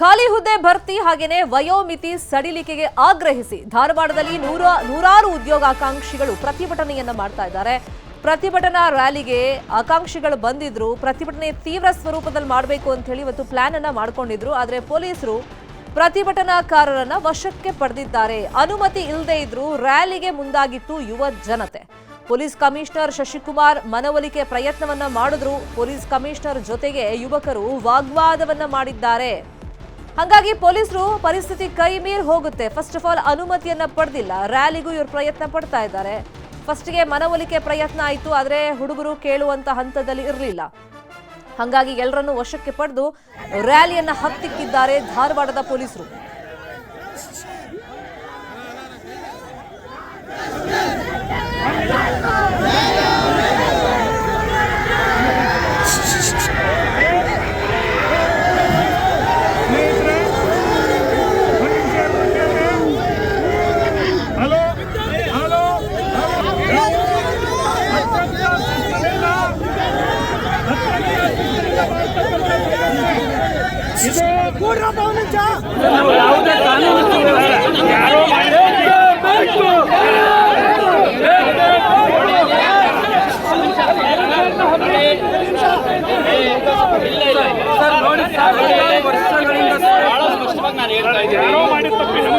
ಖಾಲಿ ಹುದ್ದೆ ಭರ್ತಿ ಹಾಗೆಯೇ ವಯೋಮಿತಿ ಸಡಿಲಿಕೆಗೆ ಆಗ್ರಹಿಸಿ ಧಾರವಾಡದಲ್ಲಿ ನೂರ, ನೂರಾರು ಉದ್ಯೋಗಾಕಾಂಕ್ಷಿಗಳು ಪ್ರತಿಭಟನೆಯನ್ನ ಮಾಡ್ತಾ ಇದ್ದಾರೆ. ಪ್ರತಿಭಟನಾ ರ್ಯಾಲಿಗೆ ಆಕಾಂಕ್ಷಿಗಳು ಬಂದಿದ್ರು. ಪ್ರತಿಭಟನೆ ತೀವ್ರ ಸ್ವರೂಪದಲ್ಲಿ ಮಾಡಬೇಕು ಅಂತ ಹೇಳಿ ಇವತ್ತು ಪ್ಲಾನ್ ಅನ್ನ ಮಾಡ್ಕೊಂಡಿದ್ರು. ಆದ್ರೆ ಪೊಲೀಸರು ಪ್ರತಿಭಟನಾಕಾರರನ್ನ ವಶಕ್ಕೆ ಪಡೆದಿದ್ದಾರೆ. ಅನುಮತಿ ಇಲ್ಲದೆ ಇದ್ರು ರ್ಯಾಲಿಗೆ ಮುಂದಾಗಿತ್ತು ಯುವ ಜನತೆ. ಪೊಲೀಸ್ ಕಮಿಷನರ್ ಶಶಿಕುಮಾರ್ ಮನವೊಲಿಕೆ ಪ್ರಯತ್ನವನ್ನ ಮಾಡಿದ್ರು. ಪೊಲೀಸ್ ಕಮಿಷನರ್ ಜೊತೆಗೆ ಯುವಕರು ವಾಗ್ವಾದವನ್ನ ಮಾಡಿದ್ದಾರೆ. ಹಾಗಾಗಿ ಪೊಲೀಸರು ಪರಿಸ್ಥಿತಿ ಕೈ ಮೀರಿ ಹೋಗುತ್ತೆ. ಫಸ್ಟ್ ಆಫ್ ಆಲ್ ಅನುಮತಿಯನ್ನ ಪಡೆದಿಲ್ಲ. ರ್ಯಾಲಿಗೂ ಇವರು ಪ್ರಯತ್ನ ಪಡ್ತಾ ಇದ್ದಾರೆ. ಫಸ್ಟ್ಗೆ ಮನವೊಲಿಕೆ ಪ್ರಯತ್ನ ಆಯಿತು, ಆದರೆ ಹುಡುಗರು ಕೇಳುವಂತ ಹಂತದಲ್ಲಿ ಇರಲಿಲ್ಲ. ಹಾಗಾಗಿ ಎಲ್ಲರನ್ನು ವಶಕ್ಕೆ ಪಡೆದು ರ್ಯಾಲಿಯನ್ನ ಹತ್ತಿಕ್ಕಿದ್ದಾರೆ ಧಾರವಾಡದ ಪೊಲೀಸರು.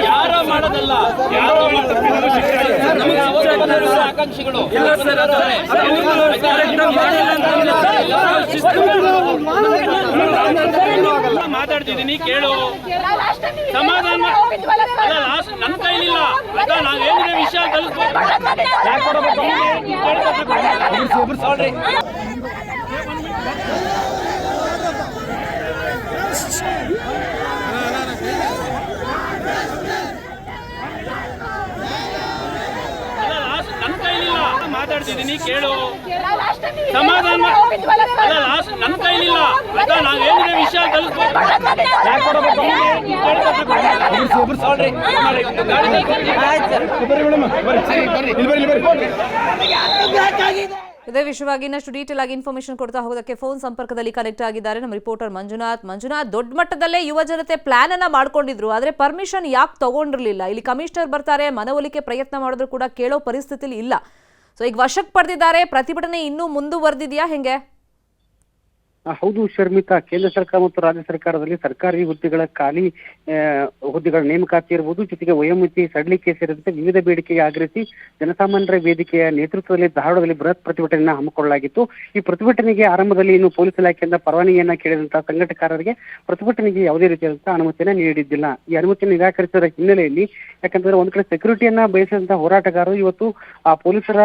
ಯಾರೋ ಮಾಡೋದಲ್ಲ ಯಾರೋ ಆಕಾಂಕ್ಷಿಗಳು ಮಾತಾಡ್ತಿದ್ದೀನಿ ಕೇಳು. ಸಮಾಧಾನ ಅಲ್ಲ ಲಾಸ್ಟ್ ನನ್ನ ಕೈಲಿಲ್ಲ. ಅದ ಏನಿದೆ ವಿಷಯ ಕಲಿಸ್ಬೇಕು ಮಾತಾಡ್ತಿದ್ದೀನಿ ಕೇಳು. ಸಮಾಧಾನ ನನ್ನ ಕೈಲಿಲ್ಲ. ಆಯ್ತಾ? ನಾವೇನಿದೆ ವಿಷಯ ಇದೇ ವಿಷಯವಾಗಿ ಇನ್ನಷ್ಟು ಡೀಟೇಲ್ ಆಗಿ ಇನ್ಫಾರ್ಮೇಶನ್ ಕೊಡ್ತಾ ಹೋಗೋದಕ್ಕೆ ಫೋನ್ ಸಂಪರ್ಕದಲ್ಲಿ ಕನೆಕ್ಟ್ ಆಗಿದ್ದಾರೆ ನಮ್ಮ ರಿಪೋರ್ಟರ್ ಮಂಜುನಾಥ್. ಮಂಜುನಾಥ್ ದೊಡ್ಡ ಮಟ್ಟದಲ್ಲೇ ಯುವ ಜನತೆ ಪ್ಲಾನ್ ಅನ್ನ ಮಾಡ್ಕೊಂಡಿದ್ರು ಆದ್ರೆ ಪರ್ಮಿಷನ್ ಯಾಕೆ ತಗೊಂಡಿರ್ಲಿಲ್ಲ? ಇಲ್ಲಿ ಕಮಿಷನರ್ ಬರ್ತಾರೆ ಮನವೊಲಿಕೆ ಪ್ರಯತ್ನ ಮಾಡಿದ್ರು ಕೂಡ ಕೇಳೋ ಪರಿಸ್ಥಿತಿಲಿ ಇಲ್ಲ. ಸೊ ಈಗ ವಶಕ್ಕೆ ಪಡೆದಿದ್ದಾರೆ ಪ್ರತಿಭಟನೆ ಇನ್ನೂ ಮುಂದುವರೆದಿದೆಯಾ ಹೆಂಗೆ? ಹೌದು ಶರ್ಮಿತಾ, ಕೇಂದ್ರ ಸರ್ಕಾರ ಮತ್ತು ರಾಜ್ಯ ಸರ್ಕಾರದಲ್ಲಿ ಸರ್ಕಾರಿ ಹುದ್ದೆಗಳ ಖಾಲಿ ಹುದ್ದೆಗಳ ನೇಮಕಾತಿ ಇರಬಹುದು ಜೊತೆಗೆ ವಯೋಮಿತಿ ಸಡಿಲಿಕೆ ಸೇರಿದಂತೆ ವಿವಿಧ ಬೇಡಿಕೆಗೆ ಆಗ್ರಹಿಸಿ ಜನಸಾಮಾನ್ಯರ ವೇದಿಕೆಯ ನೇತೃತ್ವದಲ್ಲಿ ಧಾರವಾಡದಲ್ಲಿ ಬೃಹತ್ ಪ್ರತಿಭಟನೆಯನ್ನು ಹಮ್ಮಿಕೊಳ್ಳಲಾಗಿತ್ತು. ಈ ಪ್ರತಿಭಟನೆಗೆ ಆರಂಭದಲ್ಲಿ ಇನ್ನು ಪೊಲೀಸ್ ಇಲಾಖೆಯಿಂದ ಪರವಾನಗಿಯನ್ನ ಕೇಳಿದಂತಹ ಸಂಘಟಕರಿಗೆ ಪ್ರತಿಭಟನೆಗೆ ಯಾವುದೇ ರೀತಿಯಾದಂತಹ ಅನುಮತಿಯನ್ನ ನೀಡಿದ್ದಿಲ್ಲ. ಈ ಅನುಮತಿಯನ್ನು ನಿರಾಕರಿಸಿದ ಹಿನ್ನೆಲೆಯಲ್ಲಿ ಯಾಕಂದ್ರೆ ಒಂದ್ ಕಡೆ ಸೆಕ್ಯೂರಿಟಿಯನ್ನ ಬಯಸಿದಂತಹ ಹೋರಾಟಗಾರರು ಇವತ್ತು ಆ ಪೊಲೀಸರ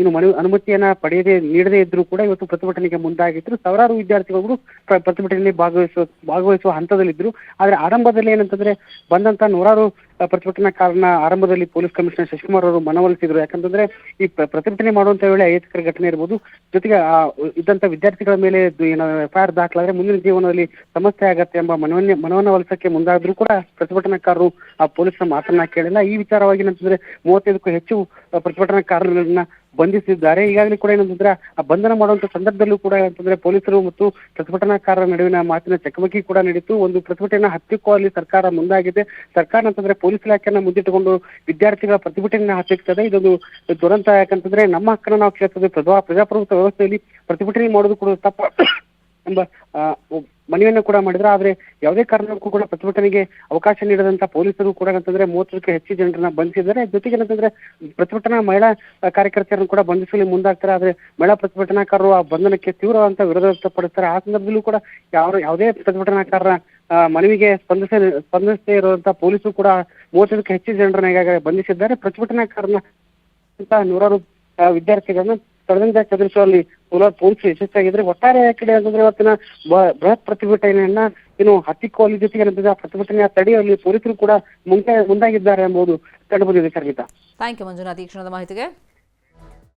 ಏನು ಮನು ಅನುಮತಿಯನ್ನ ಪಡೆಯದೆ, ನೀಡದೇ ಇದ್ರೂ ಕೂಡ ಇವತ್ತು ಪ್ರತಿಭಟನೆಗೆ ಮುಂದಾಗಿದ್ರು. ಸಾವಿರಾರು ವಿದ್ಯಾರ್ಥಿಗಳು ಪ್ರ- ಪ್ರತಿಭಟನೆಯಲ್ಲಿ ಭಾಗವಹಿಸುವ ಭಾಗವಹಿಸುವ ಹಂತದಲ್ಲಿದ್ದರು. ಆದ್ರೆ ಆರಂಭದಲ್ಲಿ ಏನಂತಂದ್ರೆ ಬಂದಂತ ನೂರಾರು ಪ್ರತಿಭಟನಾಕಾರನ ಆರಂಭದಲ್ಲಿ ಪೊಲೀಸ್ ಕಮಿಷನರ್ ಶಶಿಕುಮಾರ್ ಅವರು ಮನವೊಲಿಸಿದ್ರು. ಯಾಕಂತಂದ್ರೆ ಈ ಪ್ರತಿಭಟನೆ ಮಾಡುವಂತ ವೇಳೆ ಅಹಿತಕರ ಘಟನೆ ಇರ್ಬೋದು. ಜೊತೆಗೆ ಆ, ಇದ್ದಂತ ವಿದ್ಯಾರ್ಥಿಗಳ ಮೇಲೆ ಏನೋ ಎಫ್ ಎಫ್ಐಆರ್ ದಾಖಲಾದ್ರೆ ಮುಂದಿನ ಜೀವನದಲ್ಲಿ ಸಮಸ್ಯೆ ಆಗತ್ತೆ ಎಂಬ ಮನವನ್ನ ವಲಸಕ್ಕೆ ಮುಂದಾದ್ರೂ ಕೂಡ ಪ್ರತಿಭಟನಾಕಾರರು ಆ ಪೊಲೀಸರ ಮಾತನ್ನ ಕೇಳಿಲ್ಲ. ಈ ವಿಚಾರವಾಗಿ ಏನಂತಂದ್ರೆ ಮೂವತ್ತೈದಕ್ಕೂ ಹೆಚ್ಚು ಪ್ರತಿಭಟನಾಕಾರರನ್ನ ಬಂಧಿಸಿದ್ದಾರೆ. ಈಗಾಗಲೇ ಕೂಡ ಏನಂತಂದ್ರೆ ಆ ಬಂಧನ ಮಾಡುವಂತ ಸಂದರ್ಭದಲ್ಲೂ ಕೂಡ ಏನಂತಂದ್ರೆ ಪೊಲೀಸರು ಮತ್ತು ಪ್ರತಿಭಟನಾಕಾರರ ನಡುವಿನ ಮಾತಿನ ಚಕಮಕಿ ಕೂಡ ನಡೀತು. ಒಂದು ಪ್ರತಿಭಟನೆಯ ಹತ್ತಿಕ್ಕೂ ಅಲ್ಲಿ ಸರ್ಕಾರ ಮುಂದಾಗಿದೆ. ಸರ್ಕಾರ ಅಂತಂದ್ರೆ ಇಲಾಖೆಯನ್ನ ಮುಂದಿಟ್ಟುಕೊಂಡು ವಿದ್ಯಾರ್ಥಿಗಳ ಪ್ರತಿಭಟನೆ ಹತ್ತಿರ್ತದೆ ಇದೊಂದು ದುರಂತ. ಯಾಕಂತಂದ್ರೆ ನಮ್ಮ ಹಕ್ಕನ್ನ ನಾವು ಕೇಳ್ತದೆ. ಪ್ರಜಾ ಪ್ರಜಾಪ್ರಭುತ್ವ ವ್ಯವಸ್ಥೆಯಲ್ಲಿ ಪ್ರತಿಭಟನೆ ಮಾಡೋದು ಕೂಡ ತಪ್ಪ ಎಂಬ ಮನವಿಯನ್ನು ಕೂಡ ಮಾಡಿದ್ರು. ಆದ್ರೆ ಯಾವುದೇ ಕಾರಣಕ್ಕೂ ಕೂಡ ಪ್ರತಿಭಟನೆಗೆ ಅವಕಾಶ ನೀಡದಂತ ಪೊಲೀಸರು ಕೂಡ ಅಂತಂದ್ರೆ ಮೂವತ್ತಕ್ಕೆ ಹೆಚ್ಚು ಜನರನ್ನ ಬಂಧಿಸಿದ್ದಾರೆ. ಜೊತೆಗೆ ಏನಂತಂದ್ರೆ ಪ್ರತಿಭಟನಾ ಮಹಿಳಾ ಕಾರ್ಯಕರ್ತರನ್ನು ಕೂಡ ಬಂಧಿಸಲು ಮುಂದಾಗ್ತಾರೆ. ಆದ್ರೆ ಮಹಿಳಾ ಪ್ರತಿಭಟನಾಕಾರರು ಆ ಬಂಧನಕ್ಕೆ ತೀವ್ರವಾದಂತ ವಿರೋಧ ವ್ಯಕ್ತಪಡಿಸ್ತಾರೆ. ಆ ಸಂದರ್ಭದಲ್ಲೂ ಕೂಡ ಯಾವ ಯಾವುದೇ ಪ್ರತಿಭಟನಾಕಾರರ ಮನವಿಗೆ ಸ್ಪಂದಿಸ ಸ್ಪಂದಿಸದೇ ಇರುವಂತಹ ಪೊಲೀಸರು ಕೂಡ ಮೂವತ್ತಕ್ಕೆ ಹೆಚ್ಚು ಜನರನ್ನ ಈಗಾಗಲೇ ಬಂಧಿಸಿದ್ದಾರೆ. ಪ್ರತಿಭಟನಾಕಾರನ ನೂರಾರು ಆ, ತಡೆದಿಂದ ಚದುರಿಸುವಲ್ಲಿ ಕೋಲಾರ ಪೊಲೀಸರು ಯಶಸ್ವಿಯಾಗಿದ್ರೆ ಒಟ್ಟಾರೆ ಕಡೆ ಅಂತಂದ್ರೆ ಇವತ್ತಿನ ಬೃಹತ್ ಪ್ರತಿಭಟನೆಯನ್ನ ಏನು ಹತ್ತಿಕ್ಕುವಲ್ಲಿ ಜೊತೆಗೆ ಏನಂತಂದ್ರೆ ಆ ಪ್ರತಿಭಟನೆಯ ತಡೆಯಲ್ಲಿ ಪೊಲೀಸರು ಕೂಡ ಮುಂದೆ, ಮುಂದಾಗಿದ್ದಾರೆ ಎಂಬುದು ಕಂಡುಬಂದಿದೆ ಖಂಡಿತ ಥ್ಯಾಂಕ್ ಯು ಮಂಜುನಾಥ್, ಈ ಕ್ಷಣದ ಮಾಹಿತಿಗೆ.